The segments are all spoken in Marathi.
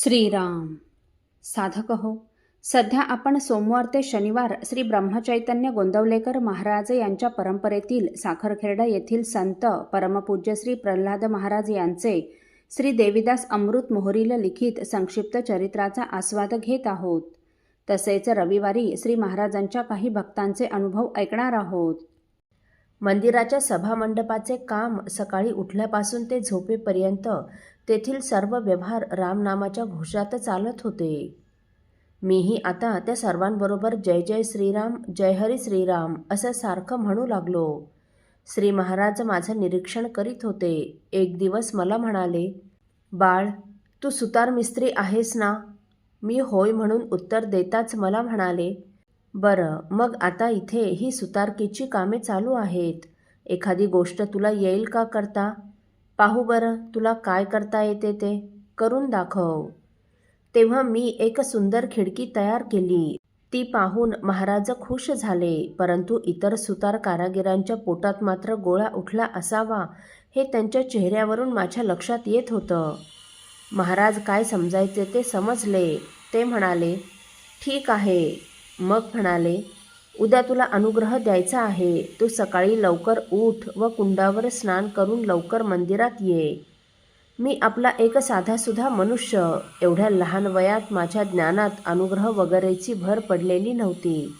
श्रीराम। साधक हो सध्या आपण सोमवार ते शनिवार श्री ब्रह्मचैतन्य गोंदवलेकर महाराज यांच्या परंपरेतील साखरखेर्डा येथील संत परमपूज्य श्री प्रल्हाद महाराज यांचे श्री देविदास अमृत मोहरील लिखित संक्षिप्त चरित्राचा आस्वाद घेत आहोत. तसेच रविवारी श्री महाराजांच्या काही भक्तांचे अनुभव ऐकणार आहोत. मंदिराच्या सभामंडपाचे काम सकाळी उठल्यापासून ते झोपेपर्यंत तेथील सर्व व्यवहार रामनामाच्या घोषात चालत होते. मीही आता त्या सर्वांबरोबर जय जय श्रीराम जय हरी श्रीराम असं सारखं म्हणू लागलो. श्री महाराज माझं निरीक्षण करीत होते. एक दिवस मला म्हणाले बाळ तू सुतार मिस्त्री आहेस ना? मी होय म्हणून उत्तर देताच मला म्हणाले बरं मग आता इथे ही सुतारकीची कामे चालू आहेत. एखादी गोष्ट तुला येईल का करता? पाहू बरं तुला काय करता येते ते? करून दाखव. तेव्हा मी एक सुंदर खिडकी तयार केली. ती पाहून महाराज खुश झाले परंतु इतर सुतार कारागिरांच्या पोटात मात्र गोळा उठला असावा हे त्यांच्या चेहऱ्यावरून माझ्या लक्षात येत होतं. महाराज काय समजायचे ते समजले. ते म्हणाले ठीक आहे. मग म्हणाले उद्या तुला अनुग्रह द्यायचा आहे. तू सकाळी लवकर उठ व कुंडावर स्नान करून लवकर मंदिरात ये. मी आपला एक साधासुधा मनुष्य. एवढ्या लहान वयात माझ्या ज्ञानात अनुग्रह वगैरेची भर पडलेली नव्हती.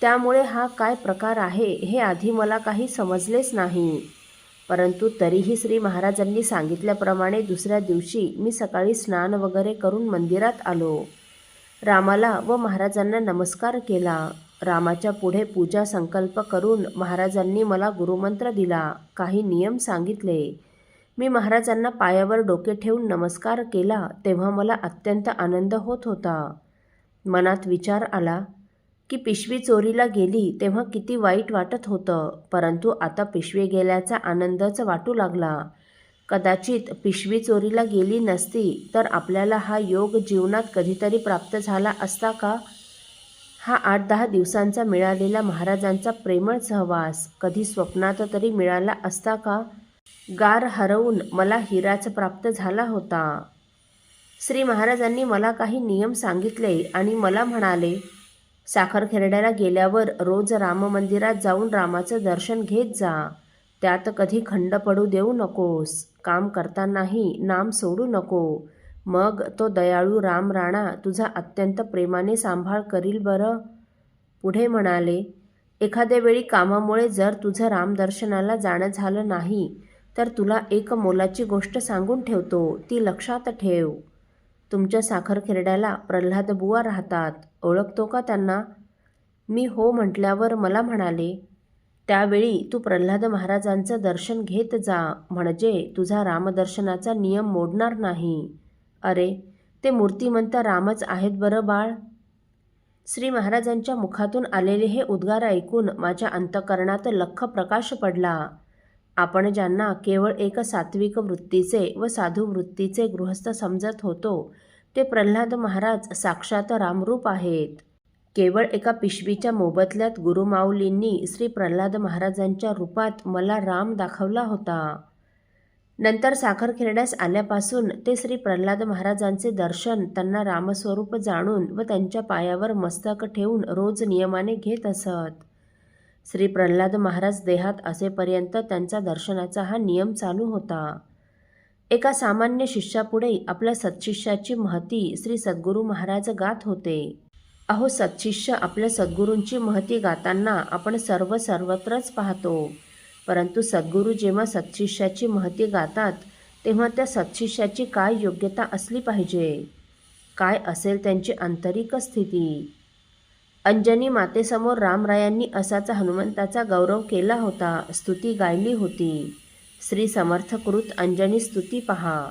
त्यामुळे हा काय प्रकार आहे हे आधी मला काही समजलेच नाही. परंतु तरीही श्री महाराजांनी सांगितल्याप्रमाणे दुसऱ्या दिवशी मी सकाळी स्नान वगैरे करून मंदिरात आलो. रामाला व महाराजांना नमस्कार केला. रामाच्या पुढे पूजा संकल्प करून महाराजांनी मला गुरुमंत्र दिला काही नियम सांगितले. मी महाराजांना पायावर डोके ठेवून नमस्कार केला तेव्हा मला अत्यंत आनंद होत होता. मनात विचार आला की पिशवी चोरीला गेली तेव्हा किती वाईट वाटत होतं परंतु आता पिशवी गेल्याचा आनंदच वाटू लागला. कदाचित पिशवी चोरीला गेली नसती तर आपल्याला हा योग जीवनात कधीतरी प्राप्त झाला असता का? हा आठ दहा दिवसांचा मिळालेला महाराजांचा प्रेमळ सहवास कधी स्वप्नात तरी मिळाला असता का? गार हरवून मला हिराच प्राप्त झाला होता. श्री महाराजांनी मला काही नियम सांगितले आणि मला म्हणाले साखरखेरड्याला गेल्यावर रोज राम मंदिरात जाऊन रामाचं दर्शन घेत जा. त्यात कधी खंड पडू देऊ नकोस. काम करतानाही नाम सोडू नको. मग तो दयाळू राम राणा तुझा अत्यंत प्रेमाने सांभाळ करील बरं? पुढे म्हणाले एखाद्या वेळी कामामुळे जर तुझं रामदर्शनाला जाणं झालं नाही तर तुला एक मोलाची गोष्ट सांगून ठेवतो ती लक्षात ठेव. तुमच्या साखरखेरड्याला प्रल्हाद बुवा राहतात ओळखतो का त्यांना? मी हो म्हटल्यावर मला म्हणाले त्यावेळी तू प्रल्हाद महाराजांचं दर्शन घेत जा म्हणजे तुझा रामदर्शनाचा नियम मोडणार नाही. अरे ते मूर्तिमंत रामच आहेत बरं बाळ. श्री महाराजांच्या मुखातून आलेले हे उद्गार ऐकून माझ्या अंतकरणात लख प्रकाश पडला. आपण ज्यांना केवळ एक सात्विक वृत्तीचे व साधू वृत्तीचे गृहस्थ समजत होतो ते प्रल्हाद महाराज साक्षात रामरूप आहेत. केवळ एका पिशवीच्या मोबदल्यात गुरुमाऊलींनी श्री प्रल्हाद महाराजांच्या रूपात मला राम दाखवला होता. नंतर साखरखेरड्यास आल्यापासून ते श्री प्रल्हाद महाराजांचे दर्शन त्यांना रामस्वरूप जाणून व त्यांच्या पायावर मस्तक ठेवून रोज नियमाने घेत असत. श्री प्रल्हाद महाराज देहात असेपर्यंत त्यांचा दर्शनाचा हा नियम चालू होता. एका सामान्य शिष्यापुढे आपल्या सत्शिष्याची महती श्री सद्गुरू महाराज गात होते. अहो सत्शिष्य आपल्या सद्गुरूंची महती गाताना आपण सर्व सर्वत्रच पाहतो. परंतु सद्गुरू जेव्हा सत्शिष्याची महती गातात तेव्हा त्या सत्शिष्याची काय योग्यता असली पाहिजे? काय असेल त्यांची आंतरिक स्थिती? अंजनी मातेसमोर रामरायांनी असाच हनुमंताचा गौरव केला होता स्तुती गायली होती. श्री समर्थकृत अंजनी स्तुती पहा.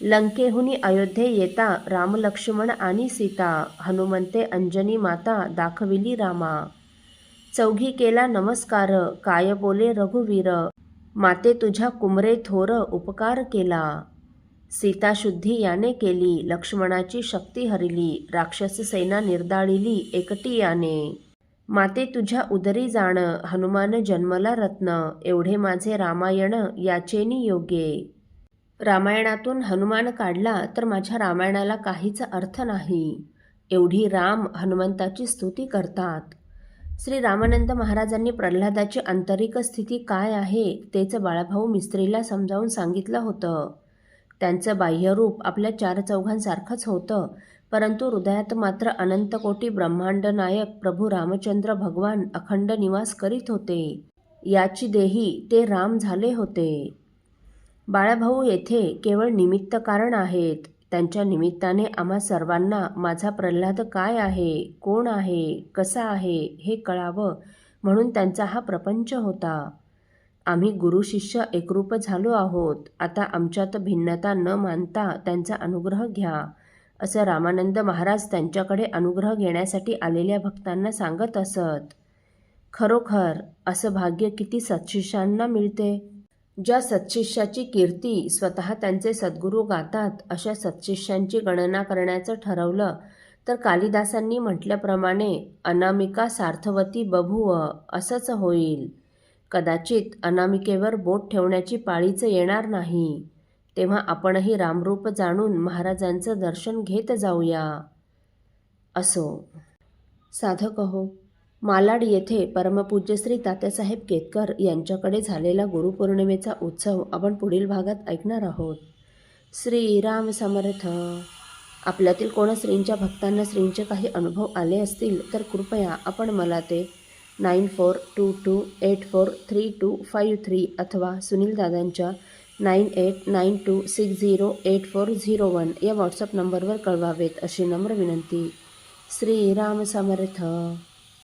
लंकेहुनी अयोध्ये येता रामलक्ष्मण आणि सीता हनुमंते अंजनी माता दाखविली रामा. चौघी केला नमस्कार काय बोले रघुवीर? माते तुझ्या कुमरे थोर उपकार केला. सीता शुद्धी याने केली लक्ष्मणाची शक्ती हरिली राक्षस सेना निर्दाळिली एकटी याने. माते तुझ्या उदरी जाण हनुमान जन्मला रत्न एवढे माझे रामायण याचेनी योग्ये. रामायणातून हनुमान काढला तर माझ्या रामायणाला काहीच अर्थ नाही. एवढी राम हनुमंताची स्तुती करतात. श्री रामानंद महाराजांनी प्रल्हादाची आंतरिक स्थिती काय आहे तेचं बाळाभाऊ मिस्त्रीला समजावून सांगितलं होतं. त्यांचं बाह्यरूप आपल्या चार चौघांसारखंच होतं परंतु हृदयात मात्र अनंतकोटी ब्रह्मांडनायक ब्रह्मांड नायक प्रभू रामचंद्र भगवान अखंड निवास करीत होते. याची देही ते राम झाले होते. बाळाभाऊ येथे केवळ निमित्त कारण आहेत. त्यांच्या निमित्ताने आम्हा सर्वांना माझा प्रल्हाद काय आहे कोण आहे कसा आहे हे कळावं म्हणून त्यांचा हा प्रपंच होता. आम्ही गुरु शिष्य एकरूप झालो आहोत. आता आमच्यात भिन्नता न मानता त्यांचा अनुग्रह घ्या. असं रामानंद महाराज त्यांच्याकडे अनुग्रह घेण्यासाठी आलेल्या भक्तांना सांगत असत. खरोखर असं भाग्य किती सत्शिष्यांना मिळते? ज्या सत्शिष्याची कीर्ती स्वतः त्यांचे सद्गुरू गातात अशा सत्शिष्यांची गणना करण्याचं ठरवलं. तर कालिदासांनी म्हटल्याप्रमाणे अनामिका सार्थवती बभुव असंच होईल. कदाचित अनामिकेवर बोट ठेवण्याची पाळीचं येणार नाही. तेव्हा आपणही रामरूप जाणून महाराजांचं दर्शन घेत जाऊया. असो. साधक हो मालाड येथे परमपूज्य श्री तात्यासाहेब केतकर यांच्याकडे झालेला गुरुपौर्णिमेचा उत्सव आपण पुढील भागात ऐकणार आहोत. श्रीराम समर्थ. आपल्यातील कोणा श्रींच्या भक्तांना श्रींचे काही अनुभव आले असतील तर कृपया आपण मला ते nine four two two eight four three two five three अथवा सुनील दादांच्या nine eight nine two six zero eight four zero one या व्हॉट्सअप नंबरवर कळवावेत अशी नम्र विनंती. श्रीराम समर्थ.